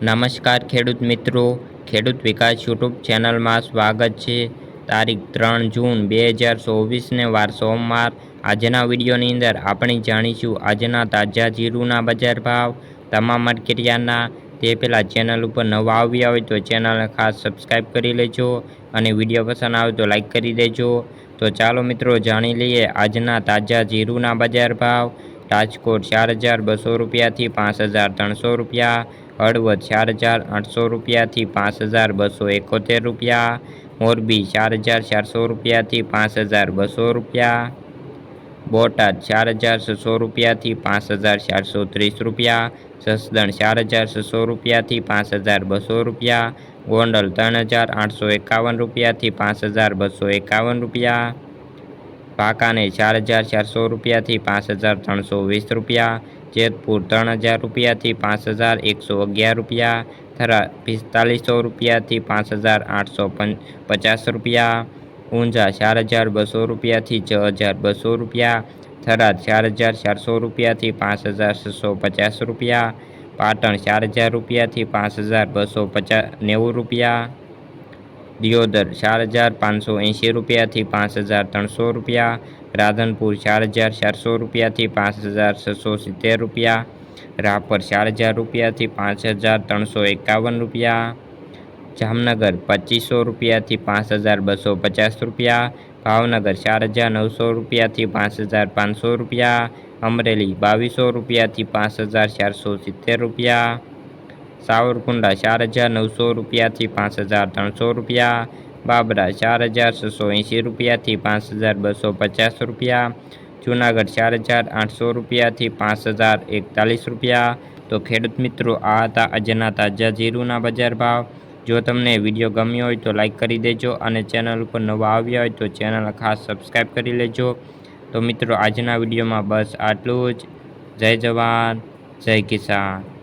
નમસ્કાર ખેડૂત મિત્રો. ખેડૂત વિકાસ યુટ્યુબ ચેનલમાં સ્વાગત છે. તારીખ ત્રણ જૂન બે હજાર ચોવીસને વાર સોમવાર. આજના વિડીયોની અંદર આપણે જાણીશું આજના તાજા જીરુના બજાર ભાવ, તમામ માર્કેટિયાના તે પહેલાં ચેનલ ઉપર નવા આવ્યા હોય તો ચેનલને ખાસ સબસ્ક્રાઈબ કરી લેજો અને વીડિયો પસંદ આવે તો લાઈક કરી દેજો. તો ચાલો મિત્રો, જાણી લઈએ આજના તાજા જીરુના બજાર ભાવ. રાજકોટ ચાર હજાર બસો રૂપિયાથી પાંચ હજાર ત્રણસો રૂપિયા, હળવદ ચાર હજાર આઠસો રૂપિયાથી પાંચ હજાર બસો એકોતેર રૂપિયા, મોરબી ચાર હજાર ચારસો રૂપિયાથી પાંચ હજાર બસો રૂપિયા, બોટાદ ચાર હજાર છસો રૂપિયાથી પાંચ હજાર ચારસો ત્રીસ રૂપિયા, જસદણ ચાર હજાર છસો રૂપિયાથી પાંચ હજાર બસો રૂપિયા, ગોંડલ ત્રણ હજાર આઠસો એકાવન રૂપિયાથી પાંચ હજાર બસો એકાવન રૂપિયા પાકાને ચાર હજાર ચારસો રૂપિયાથી પાંચ હજાર ત્રણસો વીસ રૂપિયા, જેતપુર ત્રણ હજાર રૂપિયાથી પાંચ હજાર એકસો અગિયાર રૂપિયા, થરા પિસ્તાલીસો રૂપિયાથી પાંચ હજાર આઠસો પચાસ રૂપિયા, ઊંઝા ચાર હજાર બસો રૂપિયાથી છ હજાર બસો રૂપિયા થરાદ ચાર હજાર ચારસો રૂપિયાથી પાંચ હજાર છસો પચાસ રૂપિયા, પાટણ ચાર હજાર રૂપિયાથી પાંચ હજાર બસો પચાસ નેવું રૂપિયા દિયોદર ચાર હજાર પાંચસો એંશી રૂપિયાથી પાંચ હજાર ત્રણસો રૂપિયા, રાધનપુર ચાર હજાર ચારસો રૂપિયાથી પાંચ હજાર છસો સિત્તેર રૂપિયા, રાપર ચાર હજાર રૂપિયાથી પાંચ હજાર ત્રણસો એકાવન રૂપિયા, જામનગર પચીસો રૂપિયાથી પાંચ હજાર બસો પચાસ રૂપિયા, ભાવનગર ચાર હજાર નવસો રૂપિયાથી પાંચ હજાર પાંચસો રૂપિયા, અમરેલી બાવીસો રૂપિયાથી પાંચ હજાર ચારસો સિત્તેર રૂપિયા સાવરકુંડલા ચાર હજાર નવસો રૂપિયાથી પાંચ હજાર ત્રણસો રૂપિયા, બાબરા ચાર હજાર છસો એંશી રૂપિયાથી પાંચ હજાર બસો પચાસ રૂપિયા, જુનાગઢ ચાર હજાર આઠસો રૂપિયાથી પાંચ હજાર એકતાલીસ રૂપિયા. તો ખેડૂત મિત્રો, આ હતા આજના તાજા જીરુના બજાર ભાવ. જો તમને વીડિયો ગમ્યો હોય તો લાઇક કરી દેજો અને ચેનલ ઉપર નવા આવ્યા હોય તો ચેનલ ખાસ સબસ્ક્રાઈબ કરી લેજો. તો મિત્રો, આજના વિડીયોમાં બસ આટલું જ. જય જવાન, જય કિસાન.